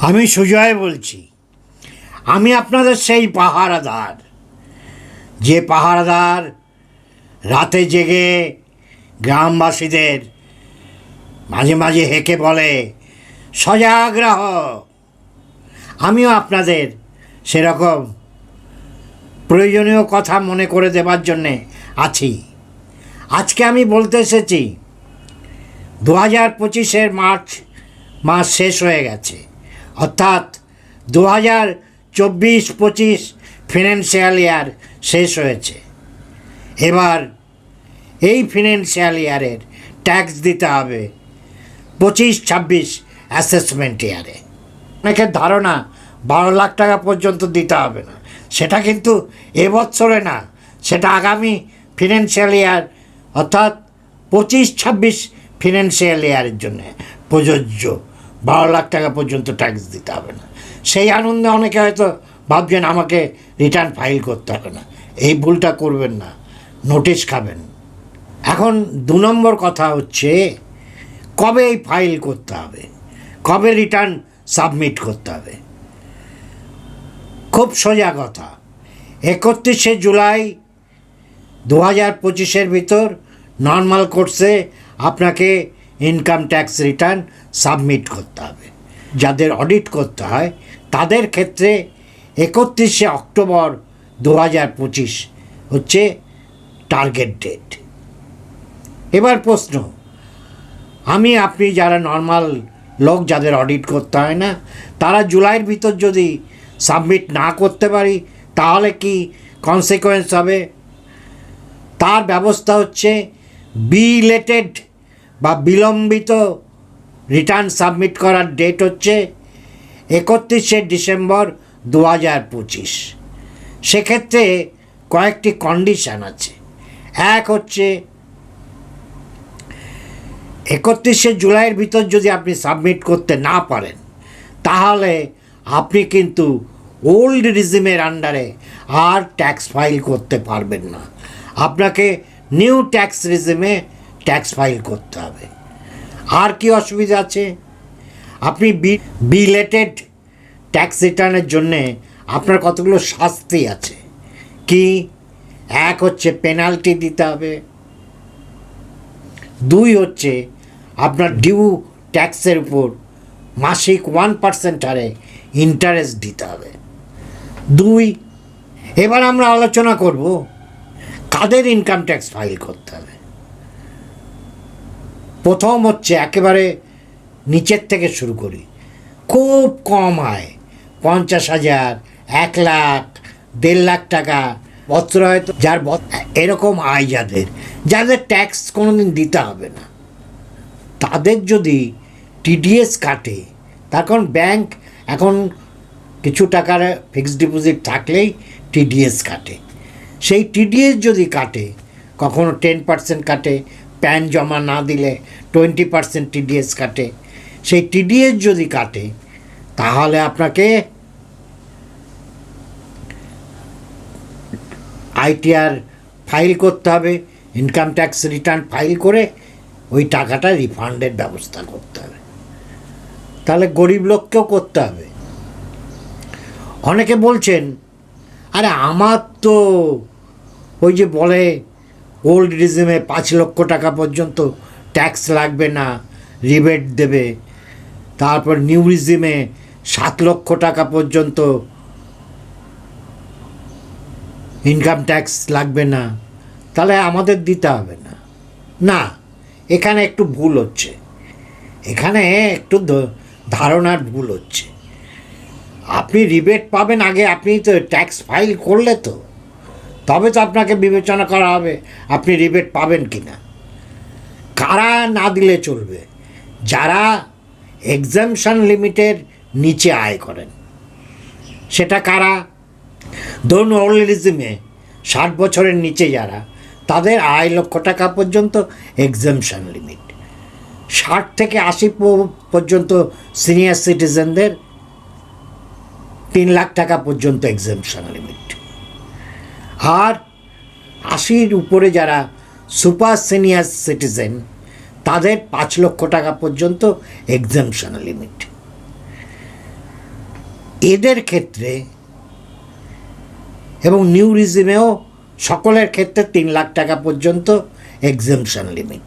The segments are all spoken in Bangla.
আমি সুজয় বলছি। আমি আপনাদের সেই পাহারাদার। যে পাহারাদার রাতে জেগে গ্রামবাসীদের মাঝে মাঝে হেঁকে বলে, সজাগ আমিও আপনাদের সেরকম প্রয়োজনীয় কথা মনে করে দেবার জন্যে আছি। আজকে আমি বলতে এসেছি, দু হাজার পঁচিশের মার্চ মাস শেষ হয়ে গেছে। অর্থাৎ দু হাজার চব্বিশ পঁচিশ ফিনান্সিয়াল ইয়ার শেষ হয়েছে। এবার এই ফিনান্সিয়াল ইয়ারের ট্যাক্স দিতে হবে পঁচিশ ছাব্বিশ অ্যাসেসমেন্ট ইয়ারে অনেকের ধারণা বারো লাখ টাকা পর্যন্ত দিতে হবে না। সেটা কিন্তু এবছরে না, সেটা আগামী ফিনান্সিয়াল ইয়ার অর্থাৎ পঁচিশ ছাব্বিশ ফিনান্সিয়াল ইয়ারের জন্য প্রযোজ্য। বারো লাখ টাকা পর্যন্ত ট্যাক্স দিতে হবে না। সেই আনন্দে অনেকে হয়তো ভাবছেন আমাকে রিটার্ন ফাইল করতে হবে না। এই ভুলটা করবেন না নোটিশ খাবেন। এখন দু নম্বর কথা হচ্ছে, কবে এই ফাইল করতে হবে? কবে রিটার্ন সাবমিট করতে হবে? খুব সোজা কথা। একত্রিশে জুলাই দু হাজার পঁচিশের ভিতর নর্মাল কোর্সে আপনাকে ইনকাম ট্যাক্স রিটার্ন সাবমিট করতে হবে। যাদের অডিট করতে হয়, তাদের ক্ষেত্রে একত্রিশে অক্টোবর দু হাজার পঁচিশ হচ্ছে টার্গেট ডেট এবার প্রশ্ন, আমি, আপনি যারা নর্মাল লোক যাদের অডিট করতে হয় না, তারা জুলাইয়ের ভিতর যদি সাবমিট না করতে পারি, তাহলে কি কনসিকোয়েন্স হবে? তার ব্যবস্থা হচ্ছে বিলেটেড বা বিলম্বিত রিটার্ন সাবমিট করার ডেট হচ্ছে একত্রিশে ডিসেম্বর দু হাজার পঁচিশ। সেক্ষেত্রে কয়েকটি কন্ডিশান আছে। এক হচ্ছে, একত্রিশে জুলাইয়ের ভিতর যদি আপনি সাবমিট করতে না পারেন, তাহলে আপনি কিন্তু ওল্ড রিজিমের আন্ডারে আর ট্যাক্স ফাইল করতে পারবেন না। আপনাকে নিউ ট্যাক্স রিজিমে ট্যাক্স ফাইল করতে হবে। আর কি অসুবিধা আছে? আপনি বিলেটেড ট্যাক্স রিটার্নের জন্যে আপনার কতগুলো শাস্তি আছে? কি? এক হচ্ছে পেনাল্টি দিতে হবে। দুই হচ্ছে আপনার ডিউ ট্যাক্সের উপর মাসিক ওয়ান পার্সেন্ট হারে ইন্টারেস্ট দিতে হবে। দুই, এবার আমরা আলোচনা করব কাদের ইনকাম ট্যাক্স ফাইল করতে হবে। প্রথম হচ্ছে একেবারে নিচের থেকে শুরু করি। খুব কম আয়। পঞ্চাশ হাজার, এক লাখ, দেড় লাখ টাকা বস্ত্র হয়তো যার এরকম আয় যাদের। যাদের ট্যাক্স কোনোদিন দিতে হবে না। তাদের যদি টিডিএস কাটে কারণ ব্যাংক এখন কিছু টাকার ফিক্সড ডিপোজিট থাকলেই টিডিএস কাটে। সেই টিডিএস যদি কাটে, কখনো টেন পার্সেন্ট কাটে প্যান জমা না দিলে টোয়েন্টি পার্সেন্ট টিডিএস কাটে। সেই টিডিএস যদি কাটে, তাহলে আপনাকে আইটিআর ফাইল করতে হবে ইনকাম ট্যাক্স রিটার্ন ফাইল করে ওই টাকাটা রিফান্ডের ব্যবস্থা করতে হবে। তাহলে গরিব লোককেও করতে হবে। অনেকে বলছেন, আরে আমার তো ওই যে বলে ওল্ড রিজিমে পাঁচ লক্ষ টাকা পর্যন্ত ট্যাক্স লাগবে না রিবেট দেবে। তারপর নিউ রিজিমে সাত লক্ষ টাকা পর্যন্ত ইনকাম ট্যাক্স লাগবে না। তাহলে আমাদের দিতে হবে না। না, এখানে একটু ভুল হচ্ছে। এখানে একটু ধারণার ভুল হচ্ছে। আপনি রিবেট পাবেন আগে, আপনি তো ট্যাক্স ফাইল করলে তো। তবে তো আপনাকে বিবেচনা করা হবে, আপনি রিবেট পাবেন কি না কারা না দিলে চলবে? যারা এক্সামশন লিমিটের নিচে আয় করেন। সেটা কারা? ধরুন অলিজমে ষাট বছরের নিচে যারা, তাদের আড়াই লক্ষ টাকা পর্যন্ত এক্সামশন লিমিট ষাট থেকে আশি পর্যন্ত সিনিয়র সিটিজেনদের তিন লাখ টাকা পর্যন্ত এক্সামশন লিমিট আর আশির উপরে যারা সুপার সিনিয়র সিটিজেন, তাদের পাঁচ লক্ষ টাকা পর্যন্ত এক্সামশন লিমিট এদের ক্ষেত্রে এবং নিউ রিজিমেও সকলের ক্ষেত্রে তিন লাখ টাকা পর্যন্ত এক্সামশন লিমিট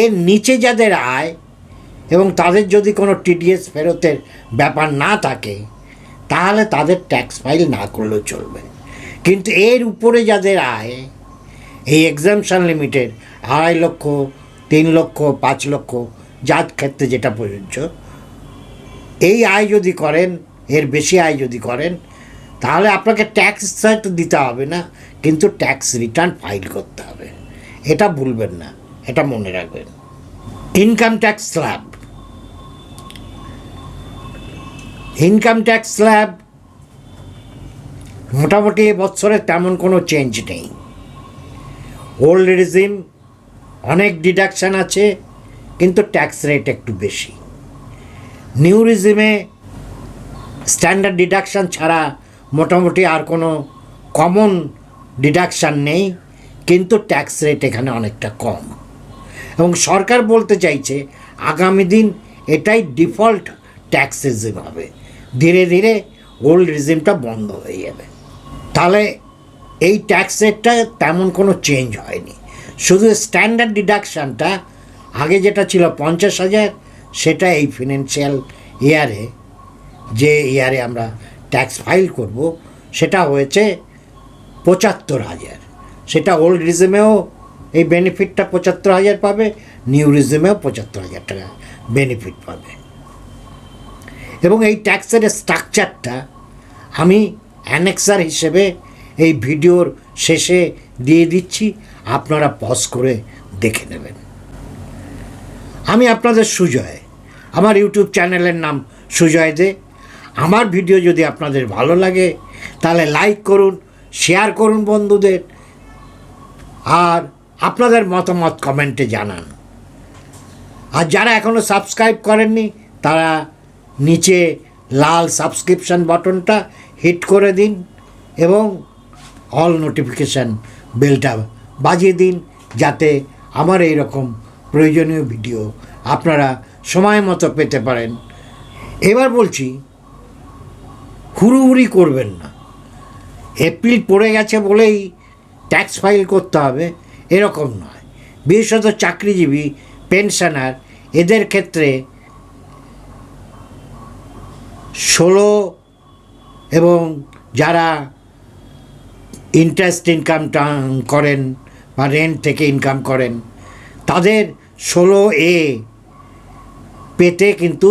এর নিচে যাদের আয় এবং তাদের যদি কোনো টিডিএস ফেরতের ব্যাপার না থাকে, তাহলে তাদের ট্যাক্স ফাইল না করলেও চলবে। কিন্তু এর উপরে যাদের আয়, এই এক্সামশন লিমিটের আড়াই লক্ষ, তিন লক্ষ, পাঁচ লক্ষ যার ক্ষেত্রে যেটা প্রযোজ্য, এই আয় যদি করেন, এর বেশি আয় যদি করেন, তাহলে আপনাকে ট্যাক্স তো দিতে হবে না, কিন্তু ট্যাক্স রিটার্ন ফাইল করতে হবে। এটা ভুলবেন না, এটা মনে রাখবেন। Income tax slab income tax slab মোটামুটি বছরে তেমন কোনো চেঞ্জ নেই। ওল্ড রিজিম অনেক ডিডাকশান আছে, কিন্তু ট্যাক্স রেট একটু বেশি। নিউ রিজিমে স্ট্যান্ডার্ড ডিডাকশান ছাড়া মোটামুটি আর কোনো কমন ডিডাকশান নেই, কিন্তু ট্যাক্স রেট এখানে অনেকটা কম। এবং সরকার বলতে চাইছে, আগামী দিন এটাই ডিফল্ট ট্যাক্স রিজিম হবে। ধীরে ধীরে ওল্ড রিজিমটা বন্ধ হয়ে যাবে। তাহলে এই ট্যাক্স রেটটা তেমন কোনো চেঞ্জ হয়নি। শুধু স্ট্যান্ডার্ড ডিডাকশানটা আগে যেটা ছিল পঞ্চাশ হাজার, সেটা এই ফিনান্সিয়াল ইয়ারে যে ইয়ারে আমরা ট্যাক্স ফাইল করব, সেটা হয়েছে পঁচাত্তর হাজার। সেটা ওল্ড রিজমেও এই বেনিফিটটা পঁচাত্তর হাজার পাবে নিউ রিজমেও পঁচাত্তর হাজার টাকা বেনিফিট পাবে। এবং এই ট্যাক্সের স্ট্রাকচারটা আমি অ্যানেক্সার হিসেবে এই ভিডিওর শেষে দিয়ে দিচ্ছি। আপনারা পজ করে দেখে নেবেন। আমি আপনাদের সুজয়। আমার ইউটিউব চ্যানেলের নাম সুজয় দে। আমার ভিডিও যদি আপনাদের ভালো লাগে, তাহলে লাইক করুন শেয়ার করুন বন্ধুদের, আর আপনাদের মতামত কমেন্টে জানান। আর যারা এখনও সাবস্ক্রাইব করেননি, তারা নিচে লাল সাবস্ক্রিপশন বাটনটা হিট করে দিন এবং অল নোটিফিকেশান বেলটা বাজিয়ে দিন যাতে আমার এই রকম প্রয়োজনীয় ভিডিও আপনারা সময় মতো পেতে পারেন। এবার বলছি, হুড়ুহুড়ি করবেন না। এপ্রিল পড়ে গেছে বলেই ট্যাক্স ফাইল করতে হবে, এরকম নয়। বিশেষত চাকরিজীবী পেনশনার এদের ক্ষেত্রে ষোলো এবং যারা ইন্টারেস্ট ইনকাম করেন বা রেন্ট থেকে ইনকাম করেন, তাদের ষোলো এ পেতে কিন্তু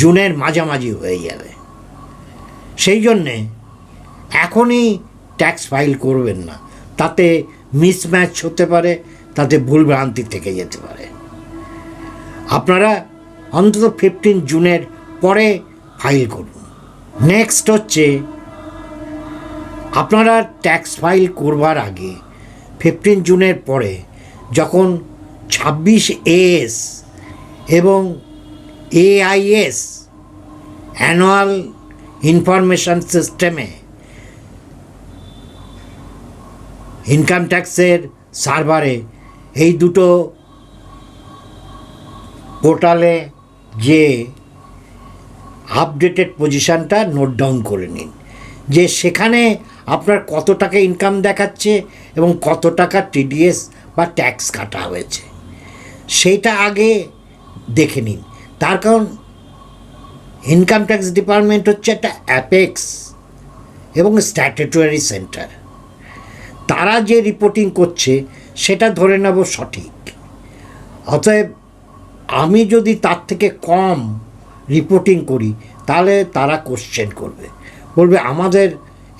জুনের মাঝামাঝি হয়ে যাবে। সেই জন্যে এখনই ট্যাক্স ফাইল করবেন না। তাতে মিসম্যাচ হতে পারে, তাতে ভুলভ্রান্তি থেকে যেতে পারে। আপনারা অন্তত ফিফটিন জুনের পরে ফাইল করুন। নেক্সট হচ্ছে, আপনারা ট্যাক্স ফাইল করবার আগে ফিফটিন জুনের পরে যখন ছাব্বিশ এস এবং এআইএস অ্যানুয়াল ইনফরমেশন সিস্টেমে ইনকাম ট্যাক্সের সার্ভারে এই দুটো পোর্টালে যে আপডেটেড পজিশানটা নোট ডাউন করে নিন। যে সেখানে আপনার কত টাকা ইনকাম দেখাচ্ছে এবং কত টাকা টিডিএস বা ট্যাক্স কাটা হয়েছে। সেইটা আগে দেখে নিন। তার কারণ ইনকাম ট্যাক্স ডিপার্টমেন্ট হচ্ছে একটা অ্যাপেক্স এবং স্ট্যাটুটরি সেন্টার তারা যে রিপোর্টিং করছে, সেটা ধরে নেব সঠিক। অতএব আমি যদি তার থেকে কম রিপোর্টিং করি, তাহলে তারা কোশ্চেন করবে। বলবে, আমাদের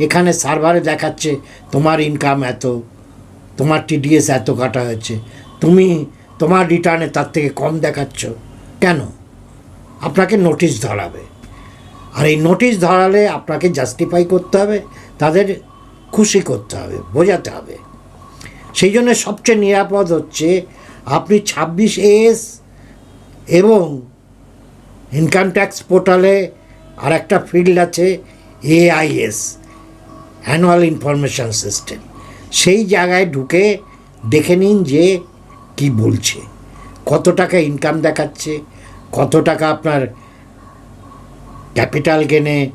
এখানে সার্ভারে দেখাচ্ছে তোমার ইনকাম এত, তোমার টিডিএস এত কাটা হয়েছে, তুমি তোমার রিটার্নে তার থেকে কম দেখাচ্ছ, কেন? আপনাকে নোটিশ ধরাবে। আর এই নোটিশ ধরালে আপনাকে জাস্টিফাই করতে হবে, তাদের খুশি করতে হবে, বোঝাতে হবে। সেই জন্য সবচেয়ে নিরাপদ হচ্ছে আপনি ছাব্বিশ এস এবং ইনকাম ট্যাক্স পোর্টালে আর একটা ফিল্ড আছে এআইএস অ্যানুয়াল ইনফরমেশান সিস্টেম সেই জায়গায় ঢুকে দেখে নিন যে কি বলছে, কত টাকা ইনকাম দেখাচ্ছে, কত টাকা আপনার ক্যাপিটাল গেনে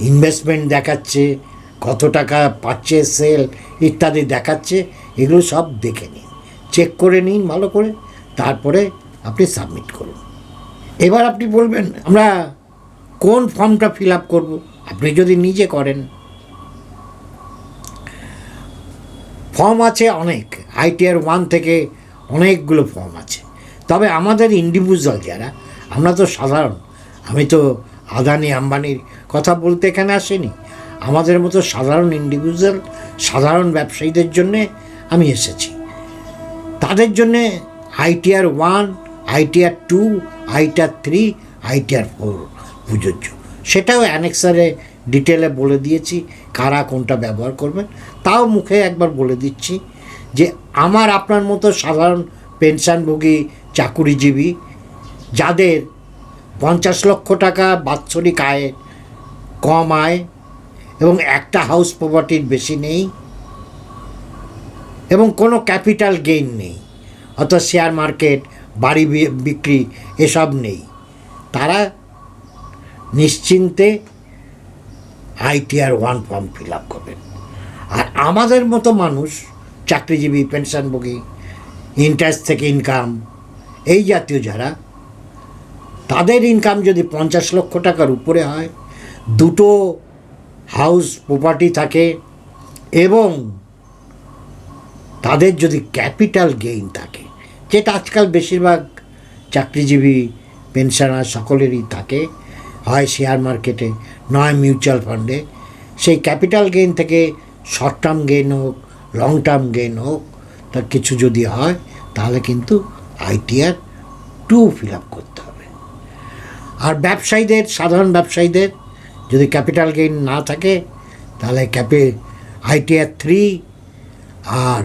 ইনভেস্টমেন্ট দেখাচ্ছে, কত টাকা পাচ্ছে সেল ইত্যাদি দেখাচ্ছে, এগুলো সব দেখে নিন চেক করে নিন ভালো করে, তারপরে আপনি সাবমিট করুন। এবার আপনি বলবেন, আমরা কোন ফর্মটা ফিল আপ করব? আপনি যদি নিজে করেন। ফর্ম আছে অনেক আইটিআর ওয়ান থেকে অনেকগুলো ফর্ম আছে। তবে আমাদের ইন্ডিভিজুয়াল যারা, আমরা তো সাধারণ। আমি তো আদানি আম্বানির কথা বলতে এখানে আসিনি। আমাদের মতো সাধারণ ইন্ডিভিজুয়াল সাধারণ ব্যবসায়ীদের জন্যে আমি এসেছি। তাদের জন্যে ITR one ITR two, ITR three, ITR four প্রযোজ্য সেটাও অ্যানেক্সারে ডিটেলে বলে দিয়েছি, কারা কোনটা ব্যবহার করবেন। তাও মুখে একবার বলে দিচ্ছি যে আমার আপনার মতো সাধারণ পেনশনভোগী চাকুরিজীবী, যাদের পঞ্চাশ লক্ষ টাকা বাৎসরিক আয় কম আয় এবং একটা হাউস প্রপার্টির বেশি নেই এবং কোনো ক্যাপিটাল গেইন নেই অর্থাৎ শেয়ার মার্কেট বাড়ি বিক্রি এসব নেই। তারা নিশ্চিন্তে ITR one form fill up করবেন। আর আমাদের মতো মানুষ, চাকরিজীবী পেনশনভোগী ইন্টারেস্ট থেকে ইনকাম, এই জাতীয় যারা, তাদের ইনকাম যদি পঞ্চাশ লক্ষ টাকার উপরে হয়, দুটো হাউস প্রপার্টি থাকে এবং তাদের যদি ক্যাপিটাল গেইন থাকে যেটা আজকাল বেশিরভাগ চাকরিজীবী পেনশনার সকলেরই থাকে, হয় শেয়ার মার্কেটে নয় মিউচুয়াল ফান্ডে সেই ক্যাপিটাল গেইন থেকে শর্ট টার্ম গেইন হোক লং টার্ম গেইন হোক তার কিছু যদি হয়, তাহলে কিন্তু আইটিআর টু ফিল আপ করতে হবে। আর ব্যবসায়ীদের, সাধারণ ব্যবসায়ীদের, যদি ক্যাপিটাল গেইন না থাকে, তাহলে ক্যাপে আইটিআর থ্রি আর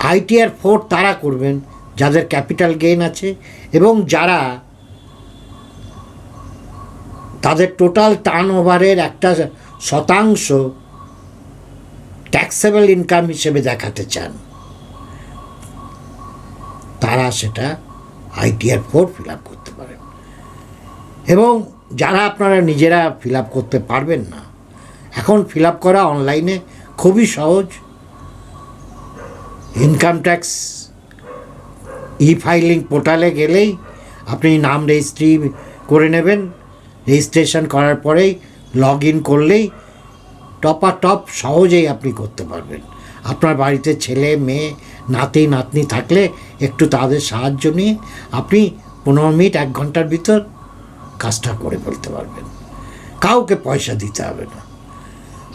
আইটিআর ফোর তারা করবেন, যাদের ক্যাপিটাল গেইন আছে, এবং যারা তাদের টোটাল টার্ন ওভারের একটা শতাংশ ট্যাক্সেবল ইনকাম হিসেবে দেখাতে চান। তারা সেটা আইটিআর ফোর ফিল আপ করতে পারেন। এবং যারা আপনারা নিজেরা ফিল আপ করতে পারবেন না, এখন ফিল আপ করা অনলাইনে খুবই সহজ। ইনকাম ট্যাক্স ই ফাইলিং পোর্টালে গেলেই আপনি নাম রেজিস্ট্রি করে নেবেন। রেজিস্ট্রেশন করার পরেই লগ ইন করলেই টপা টপ সহজেই আপনি করতে পারবেন। আপনার বাড়িতে ছেলে, মেয়ে, নাতি, নাতনি থাকলে একটু তাদের সাহায্য নিয়ে আপনি পনেরো মিনিট, এক ঘণ্টার ভিতর কাজটা করে ফেলতে পারবেন। কাউকে পয়সা দিতে হবে না।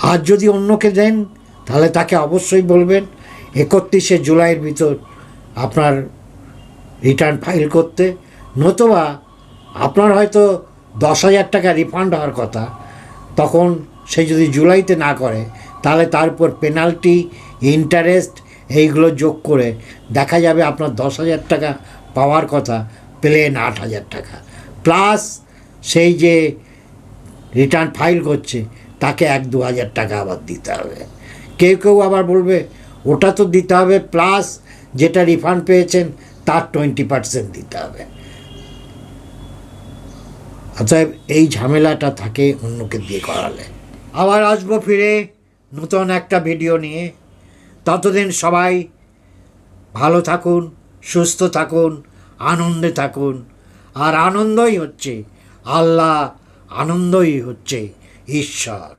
আর যদি অন্যকে দেন, তাহলে তাকে অবশ্যই বলবেন একত্রিশে জুলাইয়ের ভিতর আপনার রিটার্ন ফাইল করতে, নতুবা আপনার হয়তো দশ হাজার টাকা রিফান্ড হওয়ার কথা, তখন সে যদি জুলাইতে না করে, তাহলে তার উপর পেনাল্টি ইন্টারেস্ট এইগুলো যোগ করে দেখা যাবে আপনার দশ হাজার টাকা পাওয়ার কথা প্লেন আট হাজার টাকা। প্লাস সেই যে রিটার্ন ফাইল করছে, তাকে এক দু হাজার টাকা আবার দিতে হবে। কেউ কেউ আবার বলবে ওটা তো দিতে হবে প্লাস যেটা রিফান্ড পেয়েছেন, তার টোয়েন্টি পার্সেন্ট দিতে হবে। অতএব এই ঝামেলাটা থাকে অন্যকে দিয়ে করালে। আবার আসব ফিরে নতুন একটা ভিডিও নিয়ে। ততদিন সবাই ভালো থাকুন, সুস্থ থাকুন, আনন্দে থাকুন। আর আনন্দই হচ্ছে, আল্লাহ আনন্দই হচ্ছে ঈশ্বর।